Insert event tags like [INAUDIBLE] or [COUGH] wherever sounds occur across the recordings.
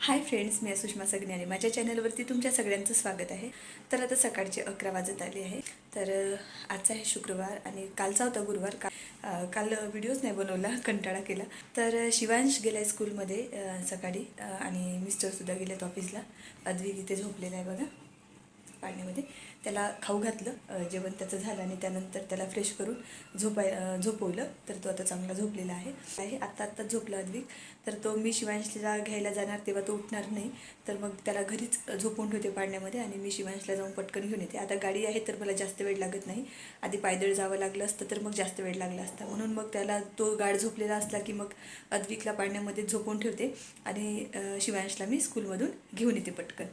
Hi friends मी सुषमा सगण्याने. माझ्या चॅनलवरती तुमच्या सगळ्यांचं स्वागत आहे. तर आता सकाळचे अकरा वाजत आले आहे. तर आजचा आहे शुक्रवार आणि कालचा होता गुरुवार. का काल व्हिडिओज नाही बनवला [LAUGHS] कंटाळा केला. तर शिवांश गेला आहे स्कूलमध्ये सकाळी आणि मिस्टरसुद्धा गेलेत ऑफिसला पदवी तिथे झोपलेला आहे बघा. पाण्यामध्ये त्याला खाऊ घातलं जेवण त्याचं झालं आणि त्यानंतर त्याला फ्रेश करून झोपाय झोपवलं. तर तो आता चांगला झोपलेला आहे. आहे आत्ता आत्ता झोपला अद्विक. तर तो मी शिवांशला घ्यायला जाणार तेव्हा तो उठणार नाही. तर मग त्याला घरीच झोपून ठेवते पाण्यामध्ये आणि मी शिवांशला जाऊन पटकन घेऊन येते. आता गाडी आहे तर मला जास्त वेळ लागत नाही. आधी पायदळ जावं लागलं असतं तर मग जास्त वेळ लागला असता. म्हणून मग त्याला तो गाड झोपलेला असला की मग अद्विकला पाण्यामध्ये झोपून ठेवते आणि शिवांशला मी स्कूलमधून घेऊन येते पटकन.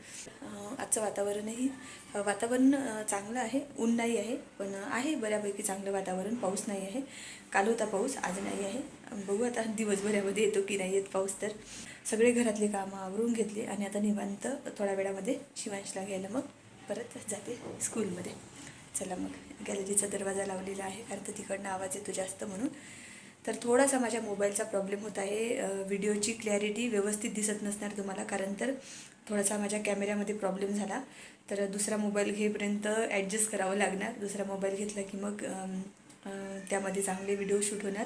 आजचं वातावरणही वातावरण चांगलं आहे. ऊन नाही आहे पण आहे. बऱ्यापैकी चांगलं वातावरण. पाऊस नाही आहे. काल होता पाऊस आज नाही आहे. बघू आता दिवसभरामध्ये येतो की नाही येत पाऊस तर. सगळे घरातले कामं आवरून घेतले आणि आता निवांत थोड्या वेळामध्ये शिवांशला घ्यायला मग परत जाते स्कूलमध्ये. चला मग गॅलरीचा दरवाजा लावलेला आहे. कारण तर तिकडनं आवाज येतो जास्त म्हणून. तर थोडासा माझ्या मोबाईलचा प्रॉब्लेम होत आहे. व्हिडिओची क्लॅरिटी व्यवस्थित दिसत नसणार तुम्हाला कारण तर थोडासा माझ्या कॅमेऱ्यामध्ये प्रॉब्लेम झाला. तर दुसरा मोबाईल घेईपर्यंत ॲडजस्ट करावं लागणार. दुसरा मोबाईल घेतला की मग त्यामध्ये चांगले व्हिडिओ शूट होणार.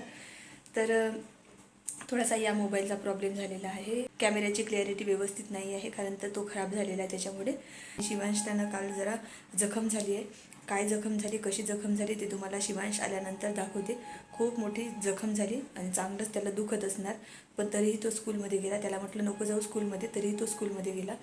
तर थोडासा या मोबाईलचा प्रॉब्लेम झालेला आहे. कॅमेऱ्याची क्लॅरिटी व्यवस्थित नाही आहे कारण तर तो खराब झालेला आहे त्याच्यामुळे. शिवांश काल जरा जखम झाली आहे. काय जखम झाली कशी जखम झाली ते तुम्हाला शिवांश आल्यानंतर दाखवते. खूप मोठी जखम झाली आणि चांगलंच त्याला दुखत असणार. पण तरीही तो स्कूलमध्ये गेला. त्याला म्हटलं नको जाऊ स्कूलमध्ये तरीही तो स्कूलमध्ये गेला.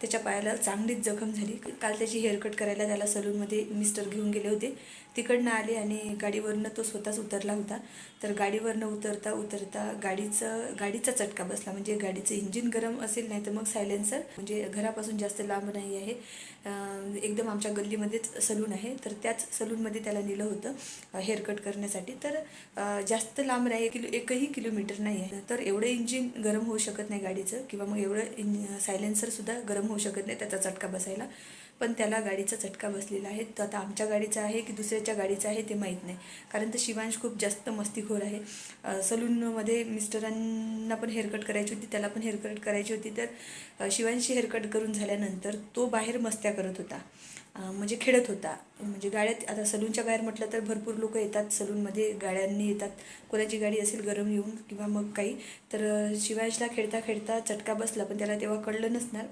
त्याच्या पायाला चांगलीच जखम झाली. काल त्याची हेअरकट करायला त्याला सलूनमध्ये मिस्टर घेऊन गेले होते. तिकडनं आले आणि गाडीवरनं तो स्वतःच उतरला होता. तर गाडीवरनं उतरता उतरता गाडीचं गाडीचा चटका बसला. म्हणजे गाडीचं इंजिन गरम असेल नाही तर मग सायलेन्सर. म्हणजे घरापासून जास्त लांब नाही आहे. एकदम आमच्या गल्लीमध्येच सलून आहे. तर त्याच सलूनमध्ये त्याला नेलं होतं हेअरकट करण्यासाठी. तर जास्त लांब नाही किलो एकही किलोमीटर नाही आहे. तर एवढं इंजिन गरम होऊ शकत नाही गाडीचं. किंवा मग एवढं इंज सायलेन्सरसुद्धा गरम होऊ शकत नाही त्याचा चटका बसायला. पण त्याला गाडीचा चटका बसलेला आहे. तर आता आमच्या गाडीचा आहे की दुसऱ्याच्या गाडीचा आहे ते माहीत नाही. कारण तर शिवांश खूप जास्त मस्तीखोर आहे. सलूनमध्ये मिस्टरांना पण हेअरकट करायची होती त्याला पण हेअरकट करायची होती. तर शिवांशी हेअरकट करून झाल्यानंतर तो बाहेर मस्त्या करत होता. म्हणजे खेळत होता. म्हणजे गाड्यात आता सलूनच्या बाहेर म्हटलं तर भरपूर लोक येतात सलूनमध्ये. गाड्यांनी येतात. कोणाची गाडी असेल गरम येऊन किंवा मग काही. तर शिवांशला खेळता खेळता चटका बसला. पण त्याला तेव्हा कळलं नसणार.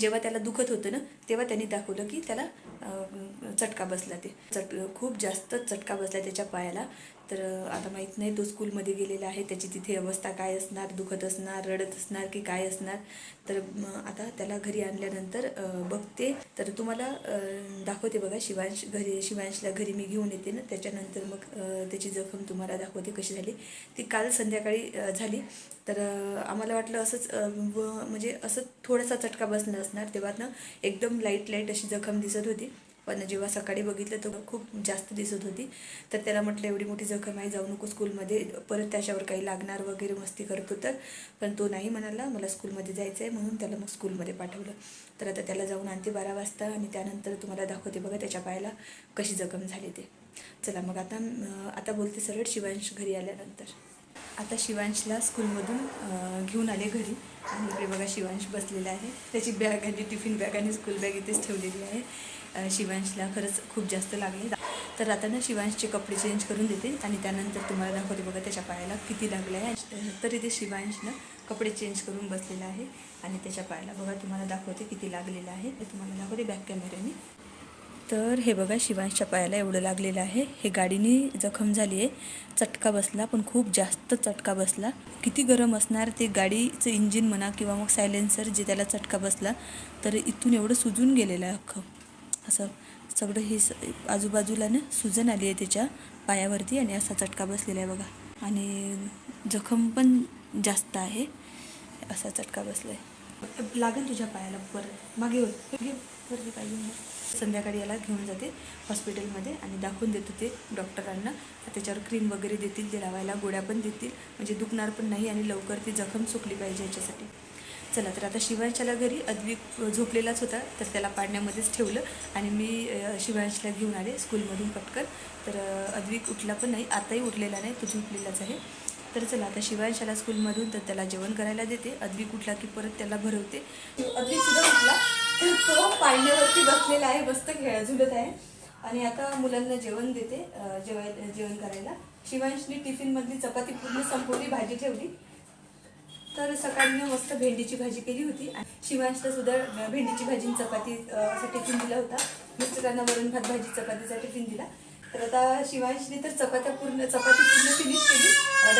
जेव्हा त्याला दुखत होतं ना तेव्हा त्यांनी दाखवलं की त्याला अं, चटका बसला ते. चट खूप जास्त चटका बसला त्याच्या पायाला. तर आता माहीत नाही तो स्कूलमध्ये गेलेला आहे त्याची तिथे अवस्था काय असणार दुखत असणार रडत असणार की काय असणार? तर आता त्याला घरी आणल्यानंतर बघते. तर तुम्हाला दाखवते बघा शिवांश घरी शिवांशला घरी मी घेऊन येते ना त्याच्यानंतर मग त्याची जखम तुम्हाला दाखवते कशी झाली. ती काल संध्याकाळी झाली. तर आम्हाला वाटलं असंच व- म्हणजे असं थोडासा चटका बसणार असणार. तेव्हा ना एकदम लाइट लाइट अशी जखम दिसत होती. पण जेव्हा सकाळी बघितलं तर खूप जास्त दिसत होती. तर त्याला म्हटलं एवढी मोठी जखम आहे जाऊ नको स्कूलमध्ये. परत त्याच्यावर काही लागणार वगैरे मस्ती करतो तर पण तो नाही म्हणाला मला स्कूलमध्ये जायचं आहे म्हणून त्याला मग स्कूलमध्ये पाठवलं. तर आता त्याला जाऊन आणते बारा वाजता आणि त्यानंतर तुम्हाला दाखवते बघा त्याच्या पायाला कशी जखम झाली ते. चला मग आता आता बोलते सरळ शिवांश घरी आल्यानंतर. आता शिवांशला स्कूलमधून घेऊन आले घरी. आणि इकडे बघा शिवांश बसलेला आहे. त्याची बॅग आणि टिफिन बॅग आणि स्कूल बॅग इथेच ठेवलेली आहे. शिवांशला खरंच खूप जास्त लागले. तर आता ना शिवांशचे कपडे चेंज करून देते आणि त्यानंतर तुम्हाला दाखवते बघा त्याच्या पायाला किती लागले आहे. तर इथे शिवांशनं कपडे चेंज करून बसलेला आहे आणि त्याच्या पायाला बघा तुम्हाला दाखवते किती लागलेलं आहे. ते तुम्हाला दाखवते बॅक कॅमेऱ्याने तर हे बघा शिवांशच्या पायाला एवढं लागलेलं आहे. हे गाडीने जखम झाली आहे. चटका बसला पण खूप जास्त चटका बसला. किती गरम असणार ते गाडीचं इंजिन म्हणा किंवा मग सायलेन्सर जे त्याला चटका बसला तर इथून एवढं सुजून गेलेलं आहे अख्खं. असं सगळं हे स आजूबाजूला ना सुजन आली आहे त्याच्या पायावरती आणि असा चटका बसलेला आहे बघा. आणि जखम पण जास्त आहे. असा चटका बसला आहे लागेल तुझ्या पायाला परत. मागे होत घे वरती पाहिजे संध्याकाळी याला घेऊन जाते हॉस्पिटलमध्ये आणि दाखवून देतो ते डॉक्टरांना. त्याच्यावर क्रीम वगैरे देतील ते लावायला गोळ्या पण देतील. म्हणजे दुखणार पण नाही आणि लवकर ती जखम सुकली पाहिजे याच्यासाठी. चला तर आता शिवांशाला घरी अद्विक झोपलेलाच होता तर त्याला पाडण्यामध्येच ठेवलं आणि मी शिवांशला घेऊन आले स्कूलमधून पटकन. तर अद्विक उठला पण नाही आताही उठलेला नाही तो झोपलेलाच आहे. तर चला आता शिवांशाला स्कूलमधून तर त्याला जेवण करायला देते. अद्विक उठला की परत त्याला भरवते. अद्विक सुद्धा उठला. तर तो पाळण्यावरती बसलेला आहे मस्त खेळ झुलत आहे. आणि आता मुलांना जेवण देते जेवाय जेवण करायला. शिवांशनी टिफिनमधली चपाती पूर्ण संपवली भाजी ठेवली. तर सकाळी मी मस्त भेंडीची भाजी केली होती. आणि शिवांशला सुद्धा भेंडीची भाजी चपाती साठी असा टिफिन दिला होता. मिस्टरांना वरण भात भाजी चपातीचा टिफिन दिला. तर आता शिवांशने तर चपात्या पूर्ण चपाती पूर्ण फिनिश केली.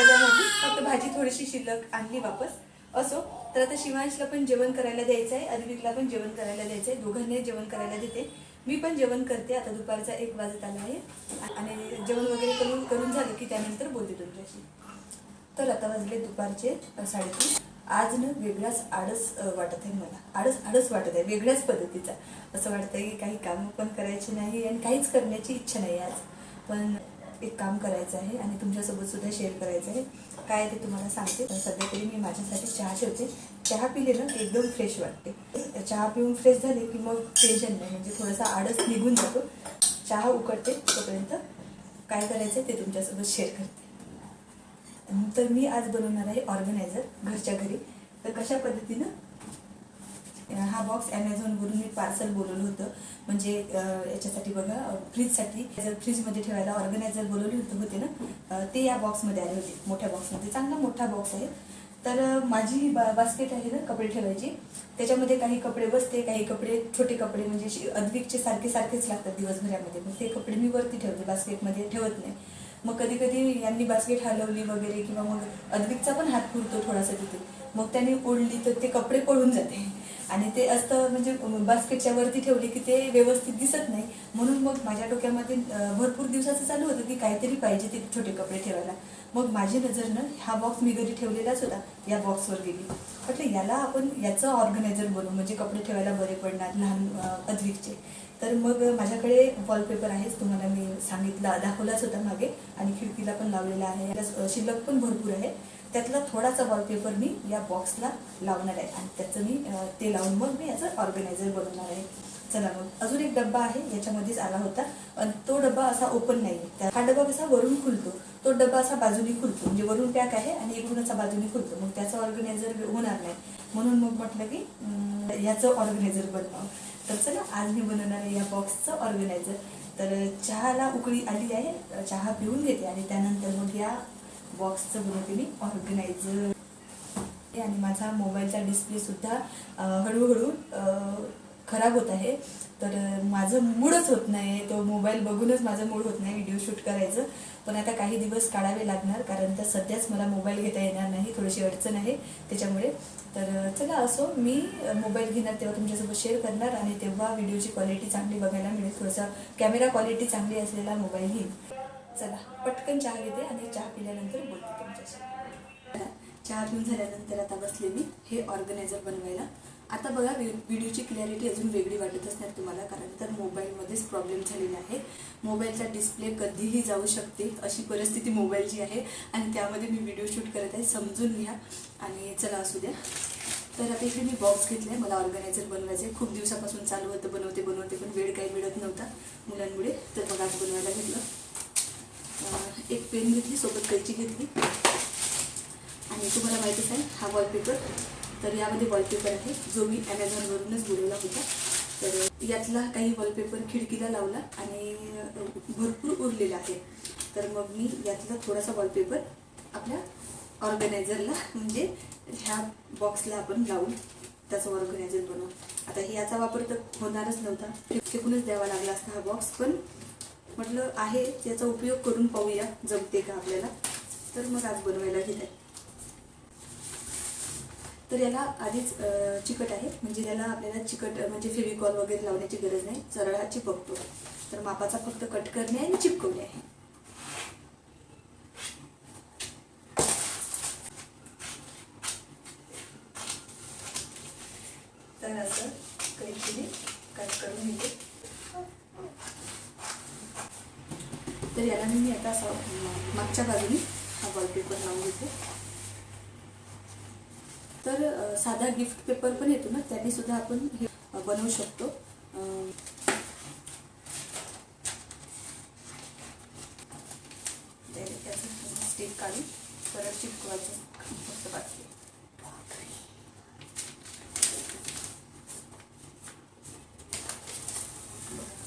डब्यामध्ये. फक्त भाजी थोडीशी शिल्लक आणली वापस. असो. तर आता शिवांशला पण जेवण करायला द्यायचं आहे. अद्विकला पण जेवण करायला द्यायचं आहे. दोघांनाही जेवण करायला देते. मी पण जेवण करते. आता दुपारचा एक वाजत आला आहे. आणि जेवण वगैरे करून करून झालं की त्यानंतर बोलते तुमच्याशी. तर आता वाजले दुपारचे साडेतीन. आज ना वेगळाच आळस वाटत आहे मला. आळस आळस वाटत आहे वेगळ्याच पद्धतीचा. असं वाटतंय की काही कामं पण करायची नाही आणि काहीच करण्याची इच्छा नाही आज. पण एक काम करायचं आहे आणि तुमच्यासोबत सुद्धा शेअर करायचं आहे. काय ते तुम्हाला सांगते. पण सध्या तरी मी माझ्यासाठी चहा ठेवते. चहा पिले ना एकदम फ्रेश वाटते. चहा पिऊन फ्रेश झाले की मग टेन्शन नाही. म्हणजे थोडासा आळस निघून जातो. चहा उकडते तोपर्यंत काय करायचं ते तुमच्यासोबत शेअर करते. तर मी आज बनवणार आहे ऑर्गनायझर घरच्या घरी. तर कशा पद्धतीनं हा बॉक्स ॲमेझॉनवरून मी पार्सल बोलवलं होतं. म्हणजे याच्यासाठी बघा फ्रीजसाठी जर फ्रीजमध्ये ठेवायला ऑर्गनायझर बोलवले होते होते ना ते या बॉक्समध्ये आले होते मोठ्या बॉक्समध्ये चांगला मोठा बॉक्स आहे. तर माझी बा बास्केट आहे ना कपडे ठेवायची. त्याच्यामध्ये काही कपडे बसते काही कपडे छोटे कपडे म्हणजे अद्विकचे सारखे सारखेच लागतात दिवसभरामध्ये. मग ते कपडे मी वरती ठेवते बास्केटमध्ये ठेवत नाही. मग कधी कधी यांनी बास्केट हलवली वगैरे किंवा मग अद्विकचा पण हात पुरतो थोडासा तिथे. मग त्याने ओढली तर ते कपडे पळून जाते. आणि ते असतं म्हणजे बास्केटच्या वरती ठेवले की ते व्यवस्थित दिसत नाही. म्हणून मग माझ्या डोक्यामध्ये भरपूर दिवसाचं चालू होतं की काहीतरी पाहिजे ते छोटे कपडे ठेवायला. मग माझी नजर ना हा बॉक्स मी घरी ठेवलेलाच होता. या बॉक्सवर गेली. म्हटलं याला आपण याचं ऑर्गनायझर बनवू. म्हणजे कपडे ठेवायला बरे पडणार लहान अद्विकचे. तर मग माझ्याकडे वॉलपेपर आहेच तुम्हाला मी सांगितलं दाखवलाच होता मागे आणि खिडकीला पण लावलेला आहे. शिल्लक पण भरपूर आहे. त्यातला थोडासा वॉलपेपर मी या बॉक्सला लावणार आहे आणि त्याचं मी ते लावून मग मी याचं ऑर्गनायझर बनवणार आहे. चला मग अजून एक डब्बा आहे याच्यामध्येच आला होता. आणि तो डब्बा असा ओपन नाही. आहे हा डब्बा कसा वरून खुलतो तो डब्बा असा बाजूनी खुलतो. म्हणजे वरून पॅक आहे आणि इकडून असा बाजूनी खुलतो. मग त्याचं ऑर्गनायझर होणार नाही. म्हणून मग म्हटलं की याचं ऑर्गनायझर बनवावं. तर चला आज मी बनवणार आहे या बॉक्सचं ऑर्गनायझर तर चहाला उकळी आली आहे चहा पिऊन घेते आणि त्यानंतर मग या बॉक्सचं बनवते मी ऑर्गनायझर आणि माझा मोबाईलचा डिस्प्लेसुद्धा हळूहळू खराब होत आहे. तर माझं मूडच होत नाही तो मोबाईल बघूनच माझं मूड होत नाही व्हिडिओ शूट करायचं. पण आता काही दिवस काढावे लागणार कारण तर सध्याच मला मोबाईल घेता येणार नाही थोडीशी अडचण आहे त्याच्यामुळे. तर चला असो मी मोबाईल घेणार तेव्हा तुमच्यासोबत शेअर करणार आणि तेव्हा व्हिडिओची क्वालिटी चांगली बघायला मिळेल थोडासा कॅमेरा क्वालिटी चांगली असलेला मोबाईल घेईन. चला पटकन चहा घेते आणि चहा पिल्यानंतर बोलते तुमच्याशी. चहा घेऊन झाल्यानंतर आता बसले मी हे ऑर्गनायझर बनवायला. आता बघा व्हिडिओची क्लॅरिटी अजून वेगळी वाटत असणार तुम्हाला कारण तर मोबाईलमध्येच प्रॉब्लेम झालेला आहे. मोबाईलचा डिस्प्ले कधीही जाऊ शकते अशी परिस्थिती मोबाईलची आहे. आणि त्यामध्ये मी व्हिडिओ शूट करत आहे समजून घ्या. आणि चला असू द्या. तर आता इकडे मी बॉक्स घेतला आहे मला ऑर्गनायझर बनवायचं आहे खूप दिवसापासून चालू होतं बनवते बनवते पण वेळ काही मिळत नव्हता मुलांमुळे. तर मग आज बनवायला घेतलं. एक पेन घेतली सोबत कैची घेतली. आणि तुम्हाला माहितीच आहे हा वॉलपेपर तर यामध्ये वॉलपेपर आहे जो मी ॲमेझॉनवरूनच बोलवला होता. तर यातला काही वॉलपेपर खिडकीला लावला आणि भरपूर उरलेला आहे. तर मग मी यातला थोडासा वॉलपेपर आपल्या ऑर्गनायझरला म्हणजे ह्या बॉक्सला आपण लावून त्याचं ऑर्गनायझर बनवू. आता याचा वापर तर होणारच नव्हता. फेकूनच द्यावा लागला असता हा बॉक्स पण म्हटलं आहे याचा उपयोग करून पाहूया जमते का आपल्याला? तर मग आज बनवायला घेत आहे. तर याला आधीच चिकट आहे. म्हणजे याला आपल्याला चिकट म्हणजे फेविकॉल वगैरे लावण्याची गरज नाही. सरळ हा चिपकतो. तर मापाचा फक्त कट करणे आणि चिपकवणे आहे. तर असं कैचीने कट करून घेते. तर याला मी आता असं मागच्या बाजूने हा वॉलपेपर लावून घेते. साधा गिफ्ट पेपर पण येतो ना त्याने सुद्धा आपण हे बनवू शकतो. स्टिक काढून परत चिपकवायचं फक्त बाकी.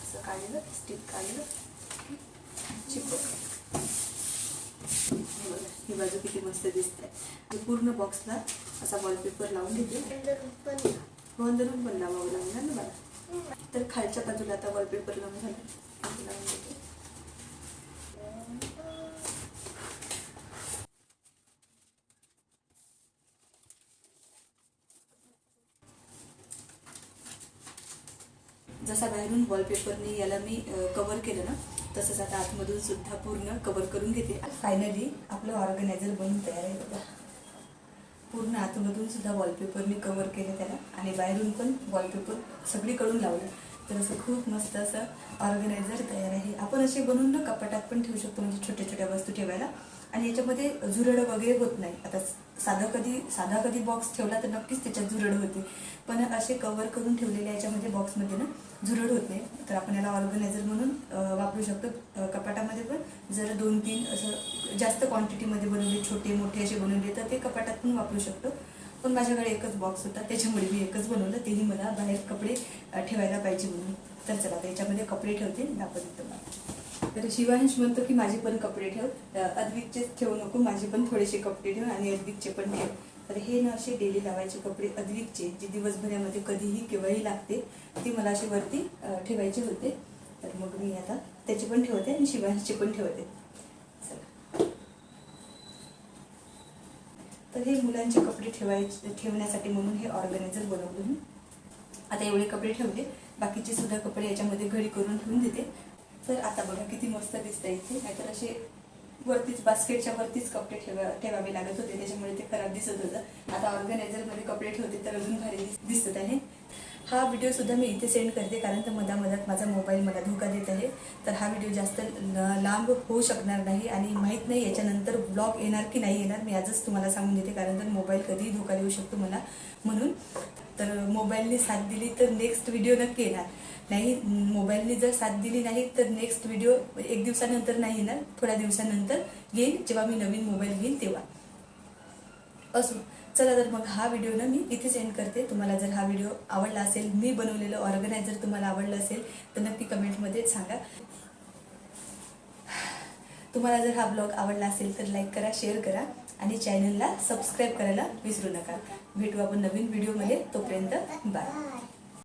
असं काढलं स्टिक काढलं चिपक ही बाजू किती मस्त दिसते. पूर्ण बॉक्सला असा वॉलपेपर लावून घेते. हो अंदरून पण लावावं लागणार ना मला. तर खालच्या बाजूला आता वॉलपेपर लावून झालं. लावून घेते. जसा बाहेरून वॉलपेपरने याला मी कवर केलं ना तसंच आता आतमधून सुद्धा पूर्ण कवर करून घेते. फायनली आपलं ऑर्गनायझर बनून तयार आहे बघा. पूर्ण आतमधून सुद्धा वॉलपेपरने कवर केलं त्याला. आणि बाहेरून पण वॉलपेपर सगळीकडून लावलं. तर असं खूप मस्त असं ऑर्गनायझर तयार आहे. आपण असे बनवून ना कपाटात पण ठेवू शकतो म्हणजे छोट्या छोट्या वस्तू ठेवायला. आणि याच्यामध्ये झुरड वगैरे होत नाही. आता साधा कधी साधा कधी बॉक्स ठेवला तर नक्कीच त्याच्यात झुरड होते. पण असे कवर करून ठेवलेले याच्यामध्ये बॉक्समध्ये ना झुरड होत नाही तर आपण याला ऑर्गनायझर म्हणून वापरू शकतो. कपाटामध्ये पण जर दोन तीन असं जास्त क्वांटिटीमध्ये बनवले छोटे मोठे असे बनवले तर ते कपाटात पण वापरू शकतो. पण माझ्याकडे एकच बॉक्स होता त्याच्यामुळे मी एकच बनवलं. तेही मला बाहेर कपडे ठेवायला पाहिजे म्हणून. तर चला आता याच्यामध्ये कपडे ठेवते दाखवते तुम्हाला तर शिवांश म्हणतो की माझे पण कपडे ठेव. अं, अद्विकचेच ठेवू नको माझे पण थोडेसे कपडे ठेव आणि अद्विकचे पण ठेव. तर हे ना असे डेली लावायचे कपडे अद्विकचे जे दिवसभरामध्ये कधीही केव्हाही लागते ती मला असे वरती ठेवायचे होते. तर मग मी आता त्याचे पण ठेवते आणि शिवायचे पण ठेवते. तर हे मुलांचे कपडे ठेवायचे ठेवण्यासाठी म्हणून हे ऑर्गनायझर बनवलं मी. आता एवढे कपडे ठेवले बाकीचे सुद्धा कपडे याच्यामध्ये घडी करून ठेवून देते. तर आता बघा किती मस्त दिसतं इथे. नाहीतर असे वरतीच बास्केटच्या वरतीच कपडे ठेवा ठेवावे लागत होते. त्याच्यामुळे ते खराब दिसत होतं. आता ऑर्गनायझरमध्ये कपडे ठेवते तर अजून भारी दिसत आहे हा व्हिडिओसुद्धा मी इथे सेंड करते कारण तर मधामधात माझा मोबाईल मला धोका देत आहे. तर हा व्हिडिओ जास्त लांब होऊ शकणार नाही आणि माहीत नाही याच्यानंतर ब्लॉग येणार की नाही येणार मी आजच तुम्हाला सांगून देते कारण तर मोबाईल कधीही धोका देऊ शकतो मला. म्हणून तर मोबाईलने साथ दिली तर नेक्स्ट व्हिडिओ नक्की येणार. नाही मोबाईलने जर साथ दिली नाही तर नेक्स्ट व्हिडिओ एक दिवसानंतर नाही येणार थोड्या दिवसानंतर येईन जेव्हा मी नवीन मोबाईल घेईन तेव्हा. असो. चला तर मग हा व्हिडिओ ना मी इथे सेंड करते. तुम्हाला जर हा व्हिडिओ आवडला असेल मी बनवलेलं ऑर्गनायझर तुम्हाला आवडलं असेल तर नक्की कमेंटमध्ये सांगा. तुम्हाला जर हा ब्लॉग आवडला असेल तर लाईक करा शेअर करा आणि चॅनलला सबस्क्राईब करायला विसरू नका. भेटू आपण नवीन व्हिडिओमध्ये तोपर्यंत बाय